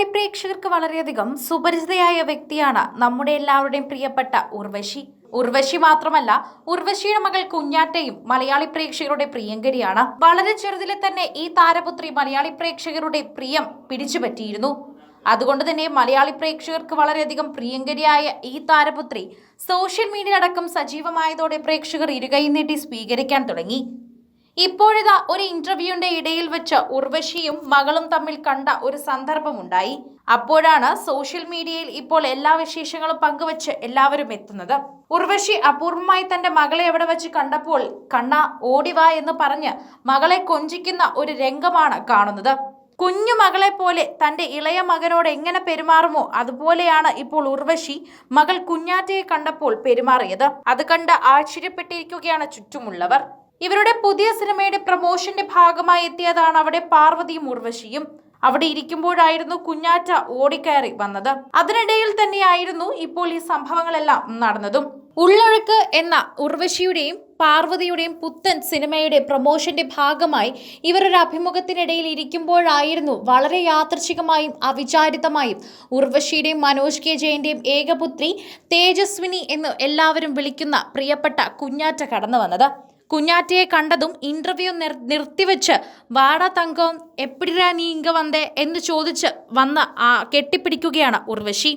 മലയാളി പ്രേക്ഷകർക്ക് വളരെയധികം സുപരിചിതയായ വ്യക്തിയാണ് നമ്മുടെ എല്ലാവരുടെയും പ്രിയപ്പെട്ട ഉർവശി. ഉർവശി മാത്രമല്ല ഉർവശിയുടെ മകൾ കുഞ്ഞാറ്റയും മലയാളി പ്രേക്ഷകരുടെ പ്രിയങ്കരിയാണ്. വളരെ ചെറുതിലെ തന്നെ ഈ താരപുത്രി മലയാളി പ്രേക്ഷകരുടെ പ്രിയം പിടിച്ചുപറ്റിയിരുന്നു. അതുകൊണ്ട് തന്നെ മലയാളി പ്രേക്ഷകർക്ക് വളരെയധികം പ്രിയങ്കരിയായ ഈ താരപുത്രി സോഷ്യൽ മീഡിയ അടക്കം സജീവമായതോടെ പ്രേക്ഷകർ ഇരുകൈ നീട്ടി സ്വീകരിക്കാൻ തുടങ്ങി. ഇപ്പോഴിതാ ഒരു ഇന്റർവ്യൂവിന്റെ ഇടയിൽ വെച്ച് ഉർവശിയും മകളും തമ്മിൽ കണ്ട ഒരു സന്ദർഭമുണ്ടായി. അപ്പോഴാണ് സോഷ്യൽ മീഡിയയിൽ ഇപ്പോൾ എല്ലാ വിശേഷങ്ങളും പങ്കുവച്ച് എല്ലാവരും എത്തുന്നത്. ഉർവശി അപൂർവമായി തന്റെ മകളെ എവിടെ വെച്ച് കണ്ടപ്പോൾ കണ്ണ ഓടിവാ എന്ന് പറഞ്ഞ് മകളെ കൊഞ്ചിക്കുന്ന ഒരു രംഗമാണ് കാണുന്നത്. കുഞ്ഞു മകളെ പോലെ തന്റെ ഇളയ മകനോട് എങ്ങനെ പെരുമാറുമോ അതുപോലെയാണ് ഇപ്പോൾ ഉർവശി മകൾ കുഞ്ഞാറ്റയെ കണ്ടപ്പോൾ പെരുമാറിയത്. അത് കണ്ട് ആശ്ചര്യപ്പെട്ടിരിക്കുകയാണ് ചുറ്റുമുള്ളവർ. ഇവരുടെ പുതിയ സിനിമയുടെ പ്രമോഷന്റെ ഭാഗമായി എത്തിയതാണ് അവിടെ പാർവതിയും ഉർവശിയും. അവിടെ ഇരിക്കുമ്പോഴായിരുന്നു കുഞ്ഞാറ്റ ഓടിക്കയറി വന്നത്. അതിനിടയിൽ തന്നെയായിരുന്നു ഇപ്പോൾ ഈ സംഭവങ്ങളെല്ലാം നടന്നതും. ഉള്ളൊഴുക്ക് എന്ന ഉർവശിയുടെയും പാർവതിയുടെയും പുത്തൻ സിനിമയുടെ പ്രൊമോഷന്റെ ഭാഗമായി ഇവരൊരു അഭിമുഖത്തിനിടയിൽ ഇരിക്കുമ്പോഴായിരുന്നു വളരെ യാദൃച്ഛികമായും അവിചാരിതമായും ഉർവശിയുടെയും മനോജ് കെ ജയന്റെയും ഏകപുത്രി തേജസ്വിനി എന്ന് എല്ലാവരും വിളിക്കുന്ന പ്രിയപ്പെട്ട കുഞ്ഞാറ്റ കടന്നു വന്നത് കുഞ്ഞാറ്റയെ കണ്ടതും ഇന്റർവ്യൂ നിർ നിർത്തിവെച്ച് വാട തങ്കം എപ്പിടിരാ നീ ഇങ്ക വന്നേ? എന്ന് ചോദിച്ച് വന്ന് കെട്ടിപ്പിടിക്കുകയാണ് ഉർവശി.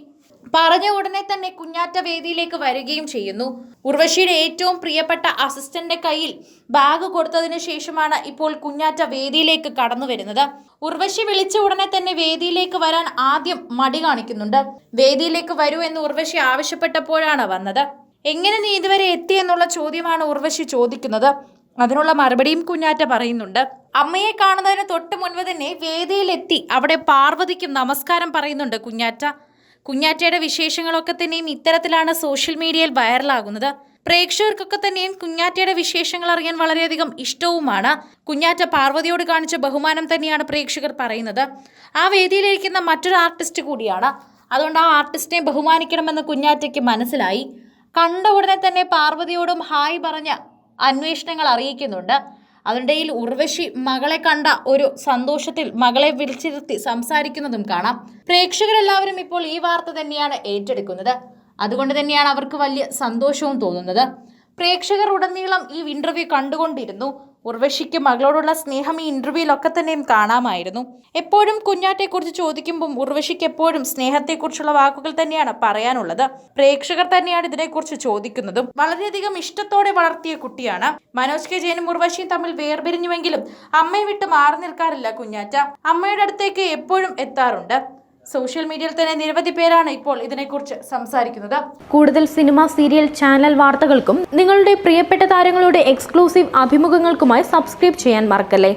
പറഞ്ഞ ഉടനെ തന്നെ കുഞ്ഞാറ്റ വേദിയിലേക്ക് വരികയും ചെയ്യുന്നു. ഉർവശിയുടെ ഏറ്റവും പ്രിയപ്പെട്ട അസിസ്റ്റന്റിന്റെ കയ്യിൽ ബാഗ് കൊടുത്തതിനു ശേഷമാണ് ഇപ്പോൾ കുഞ്ഞാറ്റ വേദിയിലേക്ക് കടന്നു വരുന്നത്. ഉർവശി വിളിച്ച ഉടനെ തന്നെ വേദിയിലേക്ക് വരാൻ ആദ്യം മടി കാണിക്കുന്നുണ്ട്. വേദിയിലേക്ക് വരൂ എന്ന് ഉർവശി ആവശ്യപ്പെട്ടപ്പോഴാണ് വന്നത്. എങ്ങനെ നീ ഇതുവരെ എത്തി എന്നുള്ള ചോദ്യമാണ് ഉർവശി ചോദിക്കുന്നത്. അതിനുള്ള മറുപടിയും കുഞ്ഞാറ്റ പറയുന്നുണ്ട്. അമ്മയെ കാണുന്നതിന് തൊട്ട് മുൻപ് തന്നെ വേദിയിലെത്തി അവിടെ പാർവതിക്കും നമസ്കാരം പറയുന്നുണ്ട് കുഞ്ഞാറ്റ. കുഞ്ഞാറ്റയുടെ വിശേഷങ്ങളൊക്കെ തന്നെയും ഇത്തരത്തിലാണ് സോഷ്യൽ മീഡിയയിൽ വൈറലാകുന്നത്. പ്രേക്ഷകർക്കൊക്കെ തന്നെയും കുഞ്ഞാറ്റയുടെ വിശേഷങ്ങൾ അറിയാൻ വളരെയധികം ഇഷ്ടവുമാണ്. കുഞ്ഞാറ്റ പാർവതിയോട് കാണിച്ച ബഹുമാനം തന്നെയാണ് പ്രേക്ഷകർ പറയുന്നത്. ആ വേദിയിലിരിക്കുന്ന മറ്റൊരു ആർട്ടിസ്റ്റ് കൂടിയാണ്. അതുകൊണ്ട് ആ ആർട്ടിസ്റ്റിനെ ബഹുമാനിക്കണമെന്ന് കുഞ്ഞാറ്റയ്ക്ക് മനസ്സിലായി. കണ്ട ഉടനെ തന്നെ പാർവതിയോടും ഹായ് പറഞ്ഞ് അന്വേഷണങ്ങൾ അറിയിക്കുന്നുണ്ട്. അതിനിടയിൽ ഉർവശി മകളെ കണ്ട ഒരു സന്തോഷത്തിൽ മകളെ വിളിച്ചിരുത്തി സംസാരിക്കുന്നതും കാണാം. പ്രേക്ഷകരെല്ലാവരും ഇപ്പോൾ ഈ വാർത്ത തന്നെയാണ് ഏറ്റെടുക്കുന്നത്. അതുകൊണ്ട് തന്നെയാണ് അവർക്ക് വലിയ സന്തോഷവും തോന്നുന്നത്. പ്രേക്ഷകർ ഉടനീളം ഈ ഇന്റർവ്യൂ കണ്ടുകൊണ്ടിരുന്നു. ഉർവശിക്ക് മകളോടുള്ള സ്നേഹം ഈ ഇന്റർവ്യൂവിലൊക്കെ തന്നെയും കാണാമായിരുന്നു. എപ്പോഴും കുഞ്ഞാറ്റെക്കുറിച്ച് ചോദിക്കുമ്പോൾ ഉർവശിക്ക് എപ്പോഴും സ്നേഹത്തെക്കുറിച്ചുള്ള വാക്കുകൾ തന്നെയാണ് പറയാനുള്ളത്. പ്രേക്ഷകർ തന്നെയാണ് ഇതിനെക്കുറിച്ച് ചോദിക്കുന്നതും. വളരെയധികം ഇഷ്ടത്തോടെ വളർത്തിയ കുട്ടിയാണ്. മനോജ് കെ ജയനും ഉർവശിയും തമ്മിൽ വേർപിരിഞ്ഞുവെങ്കിലും അമ്മയെ വിട്ട് മാറി നിൽക്കാറില്ല കുഞ്ഞാറ്റ. അമ്മയുടെ അടുത്തേക്ക് എപ്പോഴും എത്താറുണ്ട്. സോഷ്യൽ മീഡിയയിൽ തന്നെ നിരവധി പേരാണ് ഇപ്പോൾ ഇതിനെക്കുറിച്ച് സംസാരിക്കുന്നത്. കൂടുതൽ സിനിമ സീരിയൽ ചാനൽ വാർത്തകൾക്കും നിങ്ങളുടെ പ്രിയപ്പെട്ട താരങ്ങളുടെ എക്സ്ക്ലൂസീവ് അഭിമുഖങ്ങൾക്കുമായി സബ്സ്ക്രൈബ് ചെയ്യാൻ മറക്കല്ലേ?